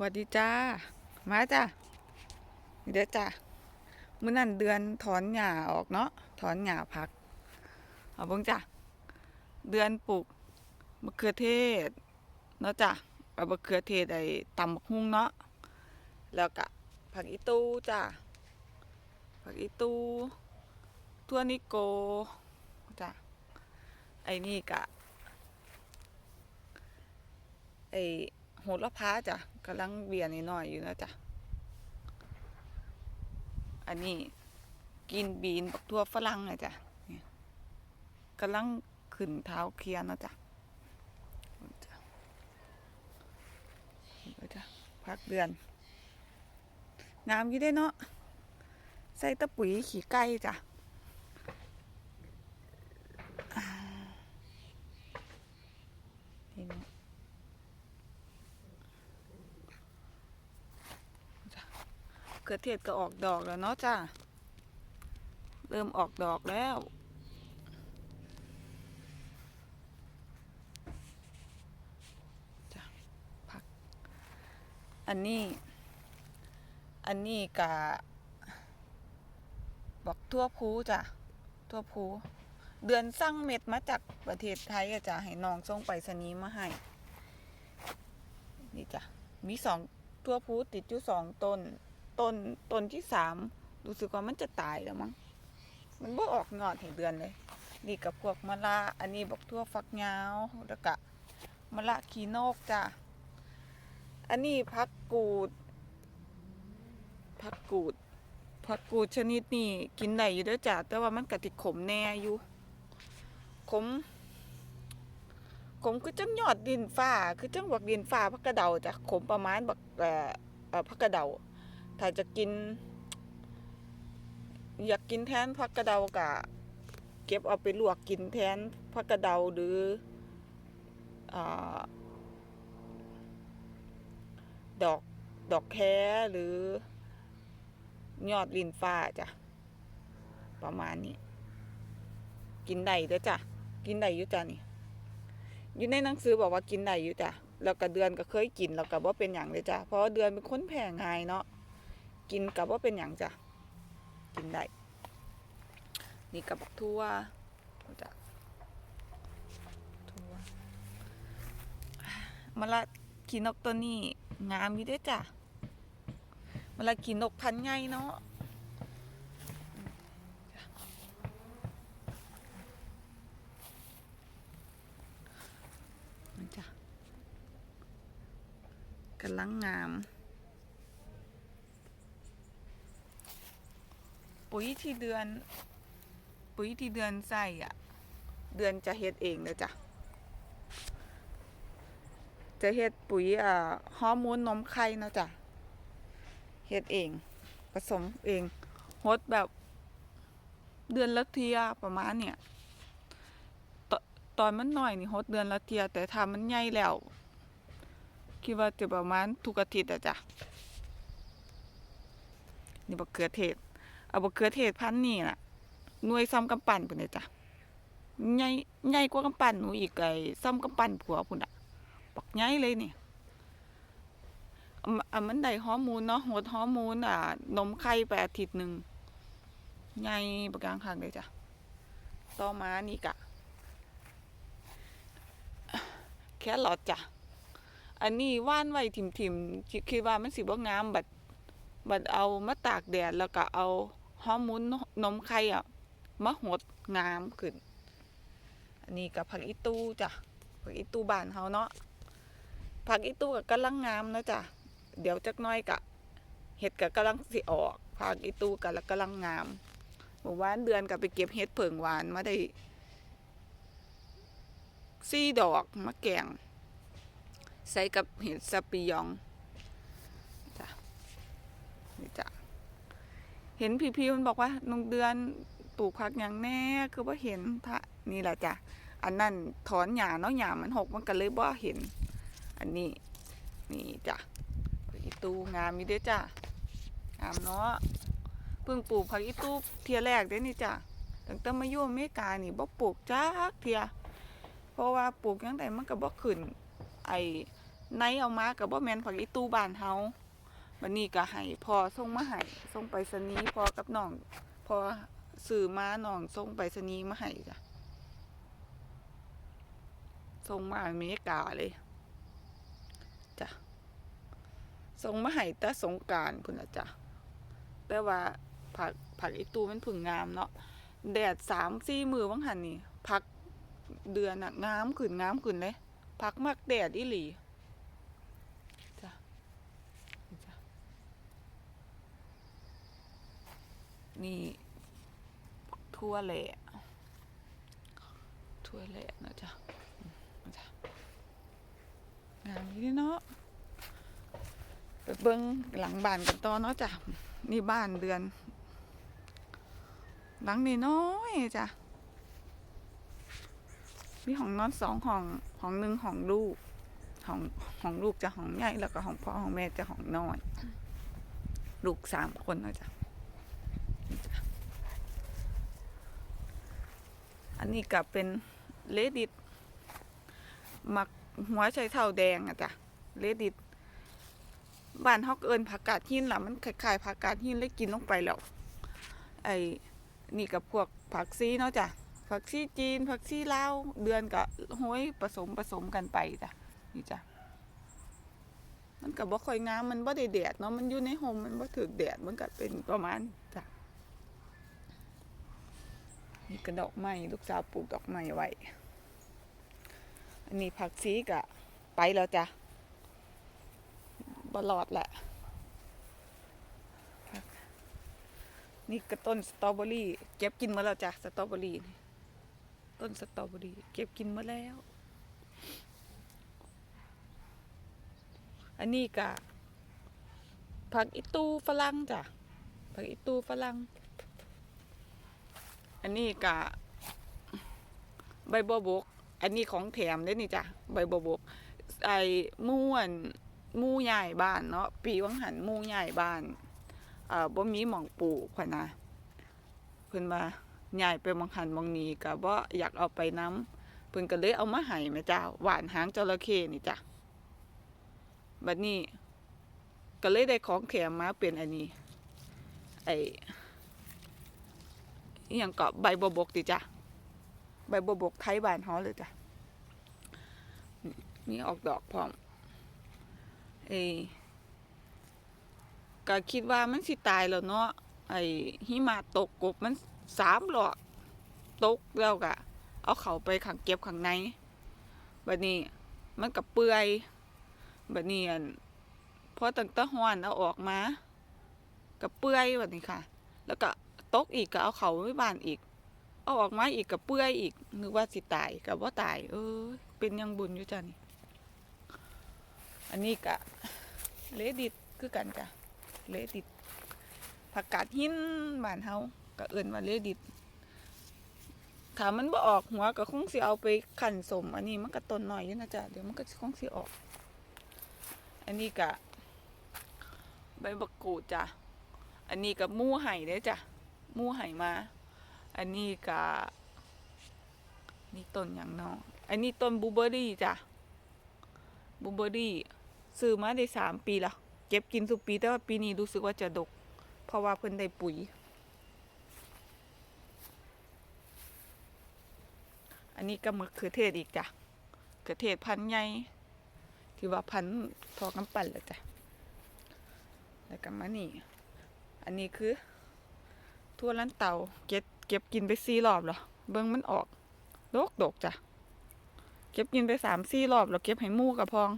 สวัสดีจ้า มาจ้าเดี๋ยวจ้ามื้อนั้นเดือนถอนหญ้าออกเนาะ ถอนหญ้าพัก เอาเบิ่งจ้าเดือนปลูกมะเขือเทศ เนาะจ้าเอามะเขือเทศไอ้ตำบักฮุ่งเนาะ แล้วก็ผักอีตูจ้าผักอีตูทั่วนิโกจ้าไอ้นี่กะไอ้โหระพาจ้ะ กำลังเบียนิดหน่อยอยู่นะจ้ะอันนี้กินบีนบักทั่วฝรั่งอะจ้ะกำลังขึ้นเท้าเคียร์นะจ้ะจ้ะเห็นไหมจ้ะพักเดือนงามอยู่ได้เนาะใส่ตะปุ๋ยขี้ไก่จ้ะนี่เนาะ ขือเทศก็ออกดอกแล้วเนาะจ้าเริ่มออกดอกแล้ว จ้ะพัก อันนี้ อันนี้กะบอกทั่วภูจ้ะทั่วภูเดือนสร้างเม็ดมาจากประเทศไทยอะจ้ะให้น้องส่งไปสนีมาให้ นี่จ้ะมีสองทั่วภูติดอยู่สองต้น ต้นต้นที่สามรู้สึกว่ามันจะตายแล้วมั้งมันบ่ออกงอดถึงเดือนเลย นี่กับพวกมะละอันนี้บอกทั่วฟักยาวแล้วก็มะละขีนกจ้ะอันนี้พักกูดพักกูดพักกูดชนิดนี้กินได้อยู่ด้วยจ้ะแต่ว่ามันกะติขมแน่อยู่ขมขมคือจังยอดดินฟ้าคือจังบักดินฟ้าพักกระเดาจ้ะขมประมาณบักเอ่อพักกระเดา ถ้าจะกิน อยากกินแทนผักกระเดากะ เก็บเอาไปลวกกินแทนผักกระเดาหรืออดอกดอกแคหรือยอดลินฟ้าจ้ะ ประมาณนี้ กินได้เด้อจ้ะ กินได้อยู่จ้ะนี่อยู่ในหนังสือบอกว่ากินได้อยู่จ้ะแล้วก็เดือนก็เคยกินแล้วก็บ่เป็นหยังเลยจ้ะเพราะเดือนเป็นคนแพง่ายเนาะ กินกับว่าเป็นอย่างจ้ะ กินได้ นี่กับบักทั่วจ้ะทั่วมะละขีนกตัวนี้งามอยู่ด้วยจ้ะมะละขีนกพันธุ์ใหญ่เนาะจ้ะกำลังงาม ปุ๋ยที่เดือน ปุ๋ยที่เดือนใส่อะเดือนจะเฮ็ดเองเลยจ้ะจะเฮ็ดปุ๋ยอ่าฮอร์โมนนมไข่เนาะจ้ะเฮ็ดเอง ผสมเองฮดแบบเดือนละเทียประมาณเนี่ยตตอนมันหน้อยนี่ฮดเดือนละเทีย แต่ถ้ามันใหญ่แล้วคิดว่าจะประมาณทุกอาทิตย์อะจ้ะนี่บักเขือเทศ เอาบักเขือเทศพันนี่น่ะหน่วยซ้ำกำปั้นพุ่นเลยจ้ะใหญ่ใหญ่กว่ากำปั้นหนูอีกไอ้ซ้ำกำปั้นผัวพุ่นอะบักใหญ่เลยนี่อะอะมันได้ฮอร์โมนเนาะหดฮอร์โมนอะนมไข่ไปอาทิตย์หนึ่งใหญ่ประกางคักเลยจ้ะต่อมานี่กะ แค่หลอดจ้ะอันนี้ว่านไว้ถิ่มๆคิดคิดว่ามันสิบ่งามบัดบัดเอามาตากแดดแล้วก็เอา ฮอร์โมนนมไข่อะมาหดงามขึ้น อันนี้กับผักอีตู้จ้ะผักอีตู้บ้านเฮาเนาะผักอีตู้ก็กำลังงามนะจ้ะเดี๋ยวจักน้อยกะเห็ดก็กำลังสิออกผักอีตู้ก็กำลังงามเมื่อวานเดือนก็ไปเก็บเห็ดเผิงหวานมาได้สี่ดอกมาแกงใส่กับเห็ดสปิยอง นี่จ้ะ เห็นพี่ๆมันบอกว่าน้องเดือนปลูกผักอย่างแน่คือว่าเห็นทะนี่แหละจ้ะอันนั้นถอนหญ้าเนาะหญ้ามันหกมันก็เลยบ่เห็น อันนี้นี่จ้ะผักอีตูงามมีเด้อจ้ะงามเนาะเพิ่งปลูกผักอีตูเทียแรกเด้นี่จ้ะตั้งแต่มาอยู่อเมริกานี่บ่ปลูกจักเทียเพราะว่าปลูกจังไดมันก็บ่ขึ้น ไอ้ในเอามากับบ่แม่นผักอีตูบ้านเฮา บัดนี้ก็ให้พ่อส่งมาให้ส่งไปรษณีย์พ่อกับน้องพ่อซื้อมาน้องส่งไปรษณีย์มาให้จ้ะส่งมาอเมริกาเลยจ้ะส่งมาให้แต่สงการพุ่นน่ะจ้ะแต่ว่าผักผักอีตู้มันเพึ่งงามเนาะแดดสามสี่มือวังหันนี่พักเดือนน่ะงามขึ้นงามขึ้นเลยพักมักแดดอีหลีจ้ะจ้ะ นี่ทั่วแหละทั่วแหละนะจ๊ะนะจ๊ะงามอยู่เนาะไปเบิ้งหลังบ้านกันต่อเนาะจ้ะนี่บ้านเดือน หลังนี่น้อยจ้ะมีห้องนอนสองห้องห้องหนึ่งห้องลูกห้องห้องลูกจะห้องใหญ่แล้วก็ห้องพ่อห้องแม่จะห้องน้อย ลูกสามคนเนาะจ๊ะนี่จ้ะ อันนี้ก็เป็นเลดิตมักหัวไชเท่าแดงอะจ้ะเลดิตบ้านฮอกเอิญผักกาดหินล่ะมันคล้ายๆผักกาดหินเลยกินลงไปแล้วไอ้นี่กับพวกผักซีเนาะจ้ะผักชีจีนผักชีลาวเดือนกับห้อยผสมผสมกันไปจ้ะนี่จ้ะมันก็บ่ค่อยงามมันบ่ได้แดดเนาะมันอยู่ในห่มมันบ่ถึกแดดมันก็เป็นประมาณจ้ะ นี่ก็ดอกไม้ลูกสาวปลูกดอกไม้ไว้ อันนี้ผักชีก็ไปแล้วจ้ะบ่รอดแหละ นี่ก็ต้นสตรอเบอรี่ เก็บกินมาแล้วจ้ะสตรอเบอรี่นี่ต้นสตรอเบอรี่เก็บกินมาแล้ว อันนี้ก็ผักอีตูฝรั่งจ้ะผักอีตูฝรั่ง อันนี้ก็ใบบัวบก อันนี้ของแถมเด้นี่จ้ะใบบัวบกไอ้ม่วนมู่ใหญ่บ้านเนาะปีวังหันมู่ใหญ่บ้านเอ่อบ่มีหม่องปลูกพ่นนะเพิ่นว่าย้ายไปหมองหันหมองนี้ก็บ่อยากเอาไปนํเพิ่นก็เลยเอามาให้แม่เจ้าหวานหางจระเข้นี่จ้ะบัดนี้ก็เลยได้ของแถมมาเป็นอันนี้ ไอ้ อีหยังก็ใบบัวบกติจ้ะใบบัวบกไทยบานฮาเลยจ้ะนี่ออกดอกพร้อมเอ้ก็คิดว่ามันสิตายแล้วเนาะไอ้หิมะตกกบมันสามหลอกตกแล้วก็เอาเขาไปขังเก็บข้างในบัดนี้ มันก็เปื่อยบัดนี้อั่นพอตั้งแต่ฮ้อนเอาออกมาก็เปื่อยบัดนี้ค่ะ แล้วก็ ตกอีกก็เอาเขาไว้บ้านอีก เอาออกมาอีกก็เปื่อยอีก นึกว่าสิตายก็บ่ตาย เออ เป็นยังบุญอยู่จ้ะนี่อันนี้ก็เลดิตคือกันจ้ะเลดิตผักกาดหินบ้านเฮาก็เอิ้นว่าเลดิตถ้ามันบ่ออกหัวก็คงสิเอาไปคั่นสม อันนี้มันก็ต้นหน้อยอยู่นะจ๊ะเดี๋ยวมันก็คงสิออก อันนี้ก็ใบบักกูดจ้ะอันนี้ก็หมู่ไห่เด้จ้ะ มู่ไห่มา อันนี้ก็นี่ต้นหยังเนาะอันนี้ต้นบูเบอรี่จ้ะบูเบอรี่ซื้อมาได้สามปีแล้วเก็บกินทุกปีแต่ว่าปีนี้รู้สึกว่าจะดก เพราะว่าเพิ่นได้ปุ๋ย อันนี้ก็มะเขือเทศอีกจ้ะมะเทศพันใหญ่ที่ว่าพันทอกำปั่นแหละจ้ะแล้วก็มานี่ อันนี้คือ ทั่วลันเตาเก็บเก็บกินไปสี่รอบแล้วเบิ่งมันออกโดกดกจ้ะเก็บกินไปสามสี่รอบแล้วเก็บให้มู่กับพอง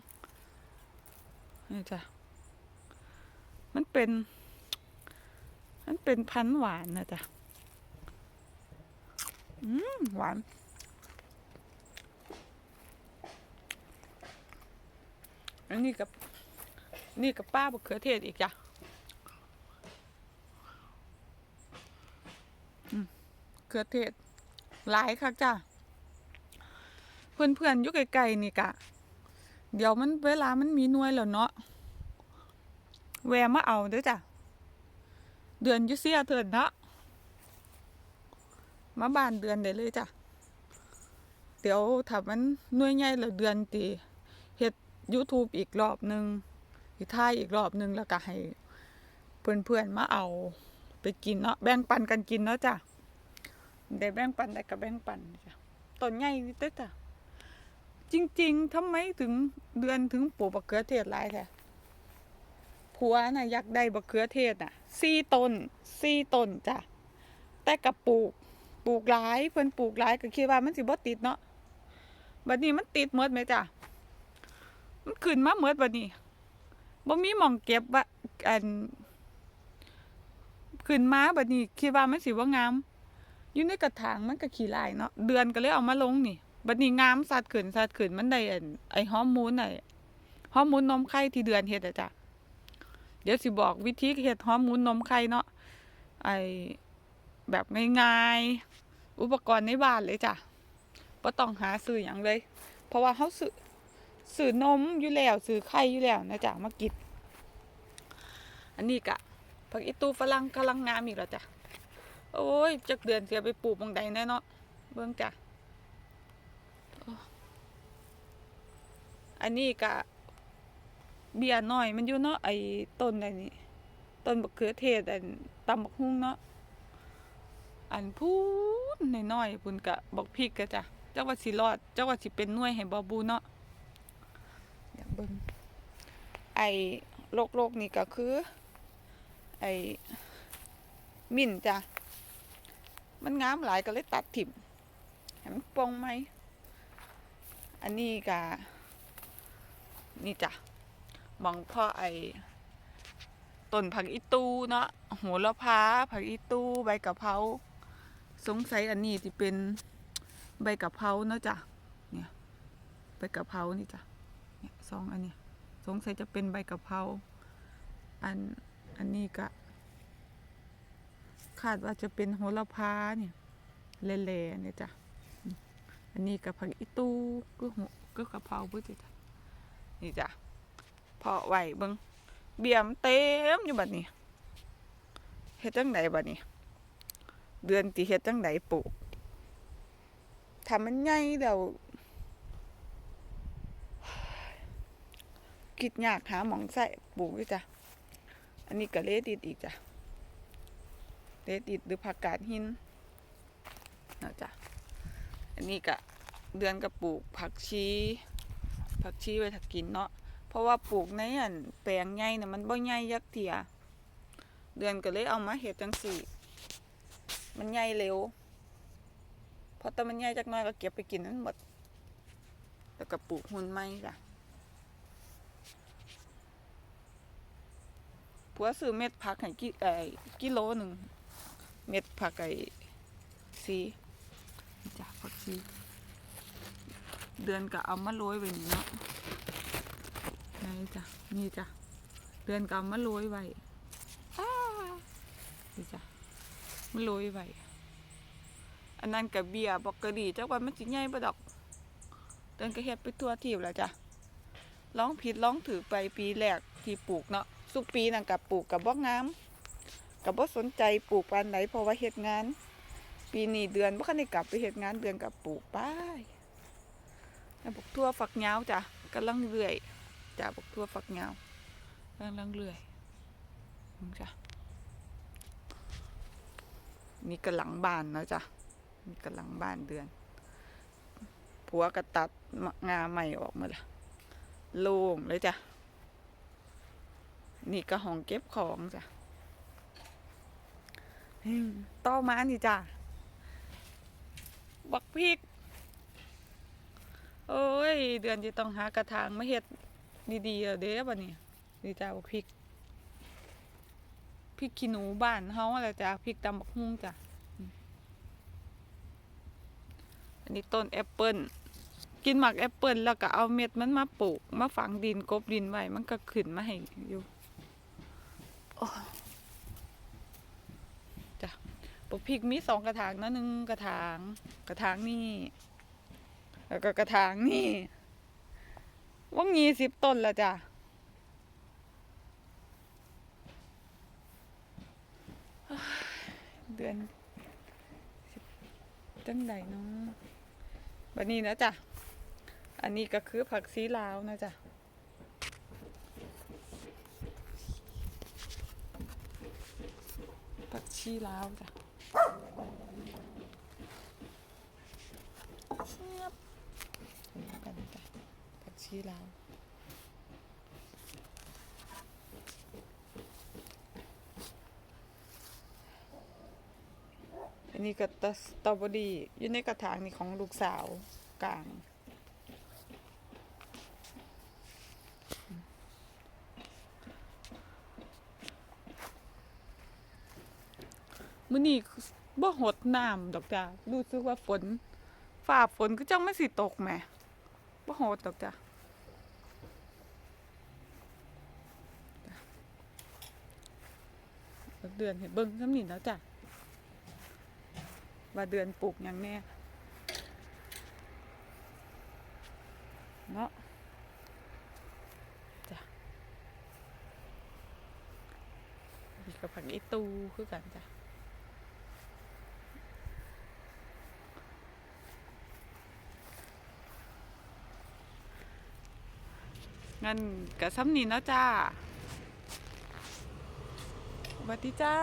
นี่จ้ะมันเป็น มันเป็นพันหวานนะจ๊ะอืมหวานอันนี้กับนี่กับป้าบะเขือเทศอีกจ้ะอืม เขือเทศ หลายค่ะจ้ะ เพื่อนๆอยู่ไกลๆนี่กะ เดี๋ยวมันเวลามันมีหน่วยแล้วเนาะแวะมาเอาเด้อจ้ะ เดือนยุเซียเถิดเนาะมาบานเดือนได้เลยจ้ะ เดี๋ยวถ้ามันหน่วยใหญ่แล้วเดือนตีเฮ็ด YouTube อีกรอบหนึ่งสิถ่ายอีกรอบหนึ่งแล้วก็ให้เพื่อนๆมาเอาไปกินเนาะแบ่งปันกันกินเนาะจ้ะ ได้แบ่งปันได้ก็แบ่งปันจ้ะต้นใหญ่นิดเด้จ้ะจริง ๆทำไมถึงเดือนถึงปลูกบักเขือเทศหลายแท้ผัวน่ะอยากได้บักเขือเทศน่ะสี่ต้นสี่ต้นจ้ะแต่กับปลูกปลูกหลายเพิ่นปลูกหลายก็คิดว่ามันสิบ่ติดเนาะบัดนี้มันติดหมดไหมจ้ะมันขึ้นมาหมดบัดนี้บ่มีหม่องเก็บว่าอันขึ้นมาบัดนี้คิดว่ามันสิบ่งาม อยู่ในกระถางมันก็ขี้ลายเนาะเดือนก็เลยเอามาลงนี่บัดนี้งามสัดขึ้นสัดขึ้นมันได้อันไอฮอร์โมนไอฮอร์โมนนมไข่ที่เดือนเฮ็ดอะจ้ะเดี๋ยวสิบอกวิธีเฮ็ดฮอร์โมนนมไข่เนาะไอแบบง่ายๆอุปกรณ์ในบ้านเลยจ้ะบ่ต้องหาซื้อหยังเลย เพราะว่าเฮาซื้อซื้อนมอยู่แล้วซื้อไข่อยู่แล้วนะจ๊ะมากินอันนี้กะผักอีตูฝรั่งกำลังงามอีกแล้วจ้ะ โอ้ยจักเดือนเสียไปปลูกบางใดแน่เนาะเบิ่งจ้ะอันนี้กะเบียร์น้อยมันอยู่เนาะไอ้ต้นอันนี้ต้นบักเขือเทศอันตำบักฮุ่งเนาะอันพูนน้อยๆพุ่นกะบักพริกกะจ้ะเจักว่าสิรอดเจักว่าสิเป็นน่วยให้บ่บูเนาะเดี๋ยวเบิ่งไอ้โรคๆนี่ก็คือ ไอ้ มิ่นจ้ะ มันงามหลายก็เลยตัดถิ่มให้มันปงไหม อันนี้กะนี่จ้ะมองพ่อไอ้ต้นผักอีตูเนาะโหระพาผักอีตูใบกะเพราสงสัยอันนี้ที่เป็นใบกะเพราเนาะจ้ะเนี่ยใบกะเพรานี่จ้ะเนี่ยสองอันนี้สงสัยจะเป็นใบกะเพราอันอันนี้กะ คาดว่าจะเป็นโหระพาเนี่ยเละๆเนี่ยจ้ะ อันนี้กับผักอีตูก็หัวก็กะเพราเพื่อจ้ะนี่จ้ะพาะไว้เบิงเบี่ยมเต็มอยู่บัดนี้เฮ็ดจังไดบัดนี้ เดือนที่เฮ็ดจังไดปลูกถ้ามันใหญ่เดี๋ยวคิดยากหาหมองใส่ปลูกอยู่จ้ะ อันนี้ก็เลดิดอีกจ้ะ เดดิดหรือผักกาดหินนะจ๊ะอันนี้ก็เดือนกับปลูกผักชีผักชีไว้ถักกินเนาะเพราะว่าปลูกในอันแปลงใหญ่น่ะมันบ่ใหญ่ยักเทียเดือนก็เลยเอามาเฮ็ดจังสี่ มันใหญ่เร็วพอแต่มันใหญ่จักน้อยก็เก็บไปกินนั้นหมดแล้วก็ปลูกหุ่นไม้จ้ะผัวซื้อเม็ดผักให้กิเอ่กิโลหนึ่ง เม็ดผักไอ้ซีจ้ะผักซีเดือนก็เอามาโรยไว้นี่เนาะนี่จ้ะนี่จ้ะเดือนก็เอามาโรยไว้นี่จ้ะมาโรยไว้อันนั้นกับเบียร์บอกกระดีเจักว่ามันสิใหญ่บ่ดอกเดือนก็เฮ็ดไปทั่วทีบแล้วจ้ะร้องผิดร้องถือไปปีแรกที่ปลูกเนาะสุกปีนั่นกับปลูกกับบ่งาม กับบ่สนใจปลูกปานไหนเพราะว่าเฮ็ดงาน ปีนี้เดือนบ่คันได้กลับไปเฮ็ดงานเดือนกับปลูกปแล้วบักทั่วฝักยาวจ้ะกำลังเลื่อยจ้ะบักทั่วฝักยาวกำลังเลื่อยจ้ะนี่กหลังบ้านเนาะจ้ะนี่กหลังบ้านเดือนผัวก็ตัดงาใหม่ออกมาละโล่งเลยจ้ะนี่ก็ห้องเก็บของจ้ะ ต่อมานี่จ้ะบักพริก โอ้ย เดือนจะต้องหากระถางมาเฮ็ดดีๆเด้อบัดนี้นี่จ้าบักพริกพริกขี้หนูบ้านเฮาอะไรจ้ะพริกตำบักฮุ่งจ้ะอันนี้ต้นแอปเปิ้ลกินหมักแอปเปิ้ลแล้วก็เอาเม็ดมันมาปลูก มาฝังดินกบดินไว้มันก็ขึ้นมาให้อยู่ โอ้ปลูกพริกมีสองกระถางนะหนึ่งกระถาง กระถางนี่แล้วก็กระถางนี่ว่างีสิบต้นล้วจ้ะเดือนจังใดเนาะบันนี้นะจ้ะ อันนี้ก็คือผักซีลาวนะจ้ะ ผักชีลาวจ้ะเงียบเห็นกันจ้ะผักชีลาวอันนี้ก็ตสตรอเบอรี่อยู่ในกระถางนี่ของลูกสาวกลาง มื้อนี้บ่หดน้ำดอกจ้ะรู้สึกว่าฝนฟ้าฝนก็จังไมันสิตกแหมบ่หดดอกจ้ะจ้ะเดือนเห็นเบิ่งซ้ำนี่แล้วจ้ะว่าเดือนปลูกอย่างแน่เนาะจ้ะอีกกับผักอีตูคือกันจ้ะ งั้นกะซ้ำนี่เนาะจ้าสวัสดีจ้า